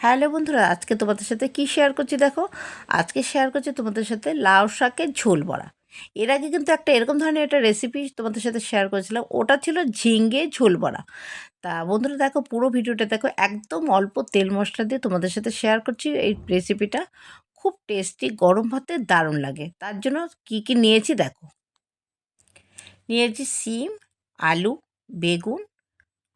Hello বন্ধুরা, আজকে তোমাদের সাথে কি শেয়ার করছি দেখো? আজকে শেয়ার করছি তোমাদের সাথে লাউ শাকের ঝোল বড়া। এর আগে কিন্তু একটা এরকম ধরনের একটা রেসিপি তোমাদের সাথে শেয়ার করেছিলাম, ওটা ছিল ঝিঙ্গে ঝোল বড়া। তা বন্ধুরা দেখো, পুরো ভিডিওটা দেখো, একদম অল্প তেল মশলা দিয়ে তোমাদের সাথে শেয়ার করছি এই রেসিপিটা খুব টেস্টি গরম ভাতে দারুণ লাগে। তার জন্য কি কি নিয়েছি দেখো? নিয়েছি সিম আলু, বেগুন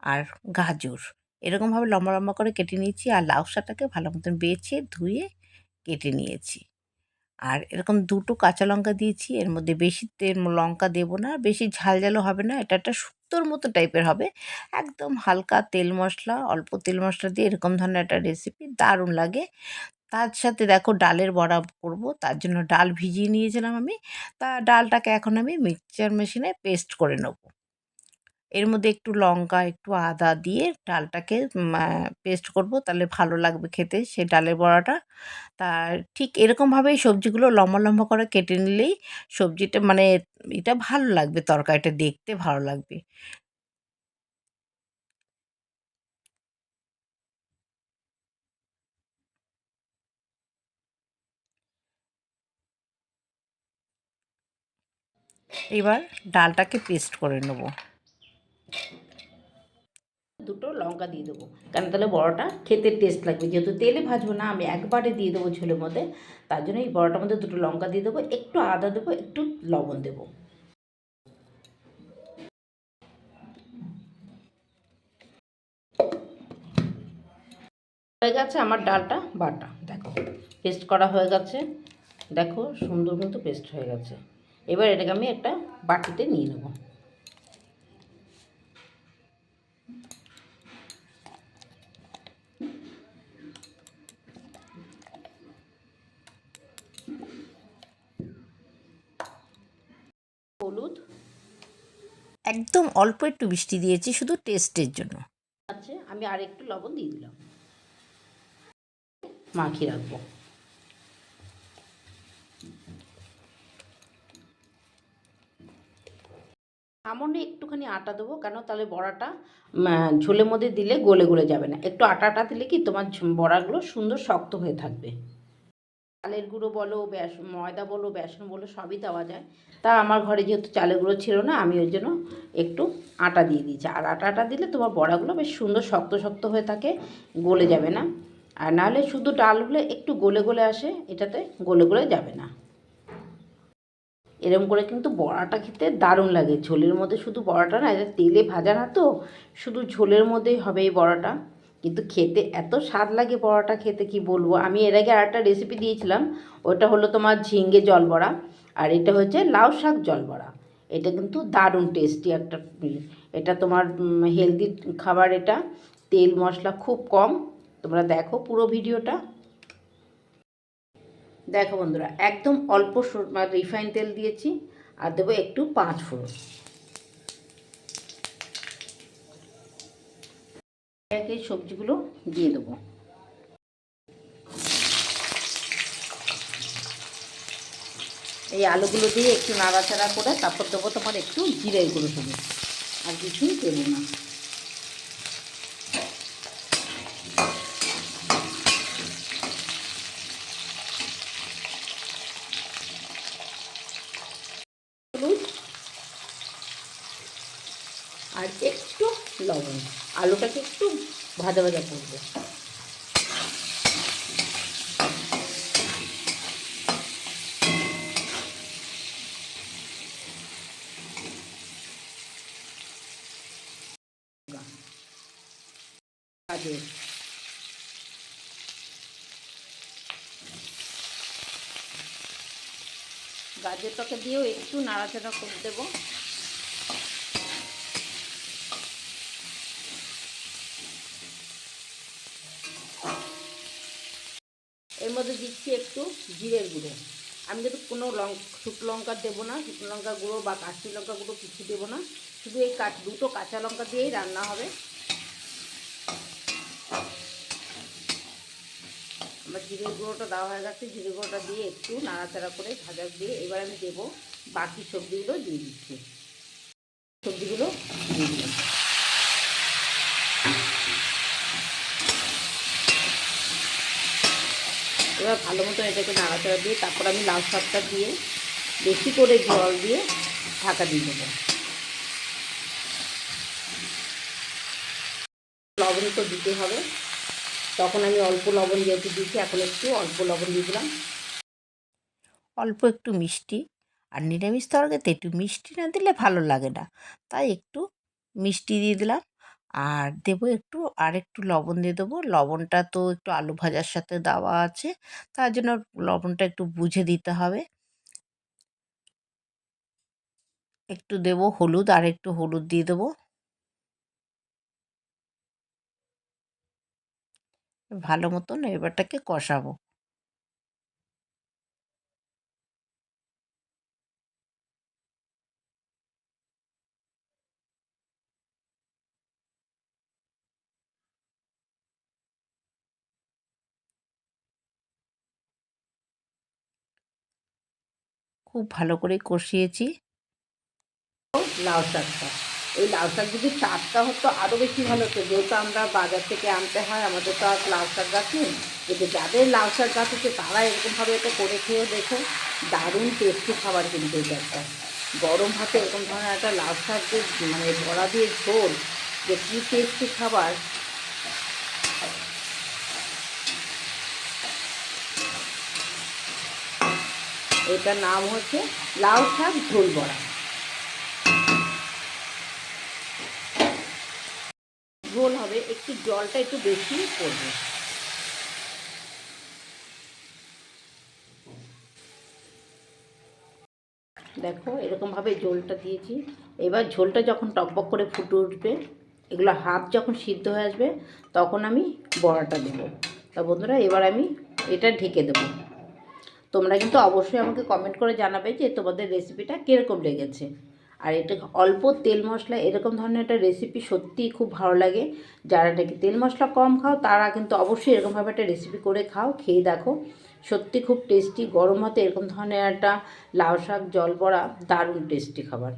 আর গাজর। এরকমভাবে লম্বা লম্বা করে কেটে নিয়েছি আর লাউ শাকটাকে ভালো মতন বেছে, ধুয়ে কেটে নিয়েছি। আর এরকম দুটো কাঁচা লঙ্কা দিয়েছি, এর মধ্যে বেশি তেল লঙ্কা দেবো না বেশি ঝাল ঝালও হবে না, এটা একটা শুক্তোর মতো টাইপের হবে। একদম হালকা তেল মশলা, অল্প তেল মশলা দিয়ে এরকম ধরনের একটা রেসিপি দারুণ লাগে। তার সাথে দেখো ডালের বড়া করব, তার জন্য ডাল ভিজিয়ে নিয়েছিলাম আমি। তা ডালটাকে এখন আমি মিক্সচার মেশিনে পেস্ট করে নেব। এর মধ্যে একটু লঙ্কা, একটু আদা দিয়ে ডালটাকে পেস্ট করব। তাহলে ভালো লাগবে খেতে সেই ডালের বড়াটা। তা ঠিক এরকমভাবেই সবজিগুলো লম্বা লম্বা করে কেটে নিলেই সবজিটা মানে এটা ভালো লাগবে, তরকারিটা দেখতে ভালো লাগবে। এবার ডালটাকে পেস্ট করে নেব। দুটো লঙ্কা দিয়ে দেবো। কারণ তাহলে বড়াটা খেতে টেস্ট লাগবে। যেহেতু তেলে ভাজবো না, আমি একবারে দিয়ে দেবো ঝোলের মধ্যে, তার জন্য এই বড়াটার মধ্যে দুটো লঙ্কা দিয়ে দেবো, একটু আদা দেবো, একটু লবণ দেবো। হয়ে গেছে আমার ডালটা বাটা, দেখো। পেস্ট করা হয়ে গেছে, দেখো সুন্দর কিন্তু পেস্ট হয়ে গেছে। এবার এটাকে আমি একটা বাটিতে নিয়ে নেব হলুদ একদম অল্প একটু বৃষ্টি দিয়েছি শুধু টেস্টের জন্য। আচ্ছা আমি আর একটু লবণ দিয়ে দিলাম। মাখিয়ে রাখব। সামান্য একটুখানি আটা দেবো, কেন তাহলে বড়াটা ঝোলের মধ্যে দিলে গলে গলে যাবে না। একটু আটা আটা দিলে কি তোমার বড়াগুলো সুন্দর শক্ত হয়ে থাকবে। চালের গুঁড়ো বলো বেসন ময়দা বলো, বেসন বলো, সবই দেওয়া যায়। তা আমার ঘরে যেহেতু চালের গুঁড়ো ছিল না, আমি ওই জন্য একটু আটা দিয়ে দিয়েছি। আর আটা আটা দিলে তোমার বড়াগুলো বেশ সুন্দর শক্ত শক্ত হয়ে থাকে, গলে যাবে না। আর নাহলে শুধু ডাল হলে একটু গলে গলে আসে, এটাতে গলে গলে যাবে না। এরম করে কিন্তু বড়াটা খেতে দারুণ লাগে। ঝোলের মধ্যে শুধু বড়াটা না এটা তেলে ভাজা না তো, শুধু ঝোলের মধ্যেই হবে এই বড়াটা। কিন্তু খেতে এত স্বাদ লাগে বড়াটা খেতে, কি বলব? আমি এর আগে আরেকটা রেসিপি দিয়েছিলাম, ওটা হলো তোমার ঝিঙ্গে জল বড়া আর এটা হচ্ছে লাউ শাক জল বড়া এটা কিন্তু দারুণ টেস্টি একটা এটা তোমার হেলদি খাবার এটা। তেল মশলা খুব কম, তোমরা দেখো পুরো ভিডিওটা। দেখো বন্ধুরা, একদম অল্প রিফাইন তেল দিয়েছি, আর দেবো একটু পাঁচ ফোড়ন। একে সবজিগুলো দিয়ে দেবো। এই আলুগুলো দিয়ে একটু নাড়াচাড়া করে তারপর দেবো তোমার একটু জিরে গুঁড়ো দেবো আর কিছুই দেবো না। আর একটু লবণ। আলুটাকে একটু ভাজা ভাজা করব। গাজর। গাজরটাকে দিয়েও একটু নাড়াচাড়া করে দেবো। মধ্যে দিচ্ছি একটু জিরের গুঁড়ো। আমি কিন্তু কোনো লঙ্কা শুকনো লঙ্কা দেবো না, শুকনো লঙ্কা গুঁড়ো বা কাশ্মীর লঙ্কা গুঁড়ো কিছু দেবো না। শুধু এই কাঁচ দুটো কাঁচা লঙ্কা দিয়েই রান্না হবে। আমার জিরে গুঁড়োটা দেওয়া হয়ে গেছে। জিরে গুঁড়োটা দিয়ে একটু নাড়াচাড়া করে ভাজা দিয়ে এবার আমি দেবো বাকি সবজিগুলো দিয়ে দিচ্ছি। সবজিগুলো দিয়ে দিলাম এবার ভালো মতো এটাকে নাড়াচাড়া দিয়ে তারপর আমি লাল শাকটা দিয়ে বেশি করে জল দিয়ে ঢাকা দিয়ে দেবো। লবণ তো দিতে হবে। তখন আমি অল্প লবণ যেহেতু দিয়েছি, এখন একটু অল্প লবণ দিয়ে দিলাম। অল্প একটু মিষ্টি আর নিরামিষ তরকারিতে একটু মিষ্টি না দিলে ভালো লাগে না। তাই একটু মিষ্টি দিয়ে দিলাম। আর দেবো একটু, আর একটু লবণ দিয়ে দেবো। লবণটা তো একটু আলু ভাজার সাথে দেওয়া আছে, তার জন্য লবণটা একটু বুঝে দিতে হবে। একটু দেবো হলুদ, আর একটু হলুদ দিয়ে দেবো। ভালো মতন এবারটাকে কষাবো। খুব ভালো করে কষিয়েছি। লাউ শাকটা। এই লাউ শাক যদি টাটকা হতো আরও বেশি ভালো হতো। যেহেতু আমরা বাজার থেকে আনতে হয়, আমাদের তো আর লাউ শাক গাছ নেই। কিন্তু যাদের লাউ শাক গাছ আছে, তারা এরকমভাবে এটা করে খেয়ে দেখো, দারুণ টেস্টি খাবার কিন্তু এটা একটা গরম ভাতে এরকম ধরনের একটা লাউ শাক মানে বড়া দিয়ে ঝোল, যে কী টেস্টি খাবার এটার নাম হচ্ছে লাউ শাক ঝোল বড়া। ঝোল হবে, একটু জলটা একটু বেশি পড়বে। দেখো, এরকমভাবে ঝোলটা দিয়েছি। এবার ঝোলটা যখন টকবক করে ফুটে উঠবে, এগুলো হাফ যখন সিদ্ধ হয়ে আসবে, তখন আমি বড়াটা দেবো। তা বন্ধুরা, এবার আমি এটা ঢেকে দেবো। তোমরা কিন্তু অবশ্যই আমাকে কমেন্ট করে জানাবে যে তোমাদের রেসিপিটা কীরকম লেগেছে। আর এটা অল্প তেল মশলা, এরকম ধরনের একটা রেসিপি সত্যিই খুব ভালো লাগে। যারা নাকি তেল মশলা কম খাও, তারা কিন্তু অবশ্যই এরকমভাবে একটা রেসিপি করে খাও, খেয়ে দেখো। সত্যি খুব টেস্টি গরম হতে এরকম ধরনের একটা লাউ শাক, জল বড়া, দারুণ টেস্টি খাবার।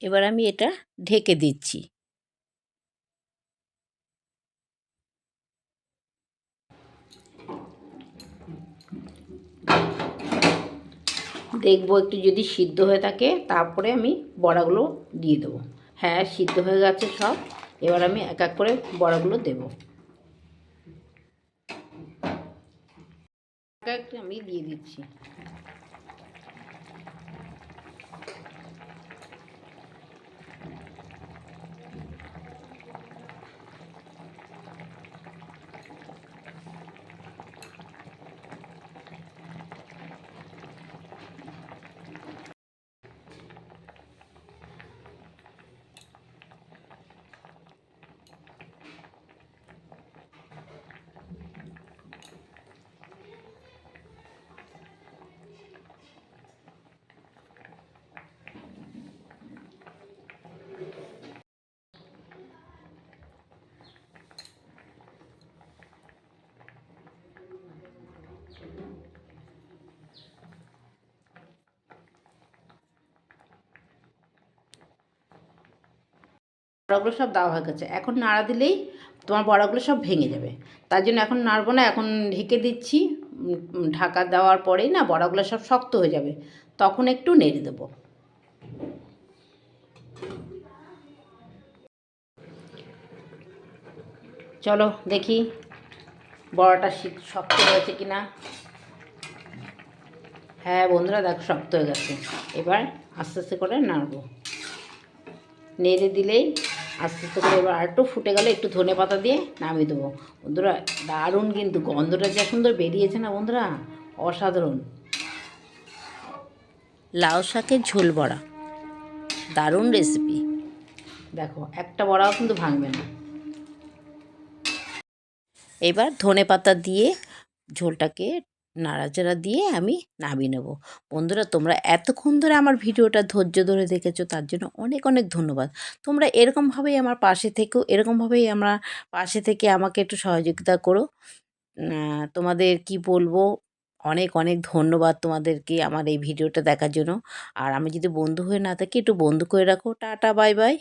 এবার আমি এটা ঢেকে দিচ্ছি। দেখব একটু যদি সিদ্ধ হয়ে থাকে, তারপরে আমি বড়াগুলো দিয়ে দেবো। হ্যাঁ সিদ্ধ হয়ে গেছে সব। এবার আমি এক এক করে বড়াগুলো দেবো। এক এক আমি দিয়ে দিচ্ছি। বড়াগুলো সব দেওয়া হয়ে গেছে। এখন নাড়া দিলেই তোমার বড়াগুলো সব ভেঙে যাবে। তার জন্য এখন নাড়বো না, এখন ঢেকে দিচ্ছি। ঢাকা দেওয়ার পরেই না বড়াগুলো সব শক্ত হয়ে যাবে। তখন একটু নেড়ে দেবো। চলো দেখি বড়াটা শক্ত হয়েছে কি না হ্যাঁ বন্ধুরা দেখো শক্ত হয়ে গেছে। এবার আস্তে আস্তে করে নাড়বো। নেড়ে দিলেই আস্তে আস্তে করে এবার আরেকটু ফুটে গেলে একটু ধনে পাতা দিয়ে নামিয়ে দেবো। বন্ধুরা দারুণ কিন্তু গন্ধটা যে সুন্দর বেরিয়েছে না বন্ধুরা? অসাধারণ। লাউ শাকের ঝোল বড়া। দারুণ রেসিপি দেখো একটা বড়াও কিন্তু ভাঙবে না। এবার ধনে পাতা দিয়ে ঝোলটাকে নাড়াচাড়া দিয়ে আমি নামিয়ে নেব। বন্ধুরা, তোমরা এতক্ষণ ধরে আমার ভিডিওটা ধৈর্য ধরে দেখেছ, তার জন্য অনেক অনেক ধন্যবাদ। তোমরা এরকমভাবেই আমার পাশে থেকেও এরকমভাবেই আমরা পাশে থেকে আমাকে একটু সহযোগিতা করো। তোমাদের কি বলব? অনেক অনেক ধন্যবাদ তোমাদেরকে আমার এই ভিডিওটা দেখার জন্য। আর আমি যদি বন্ধু হয়ে না থাকি, একটু বন্ধু করে রাখো। Tata, bye bye.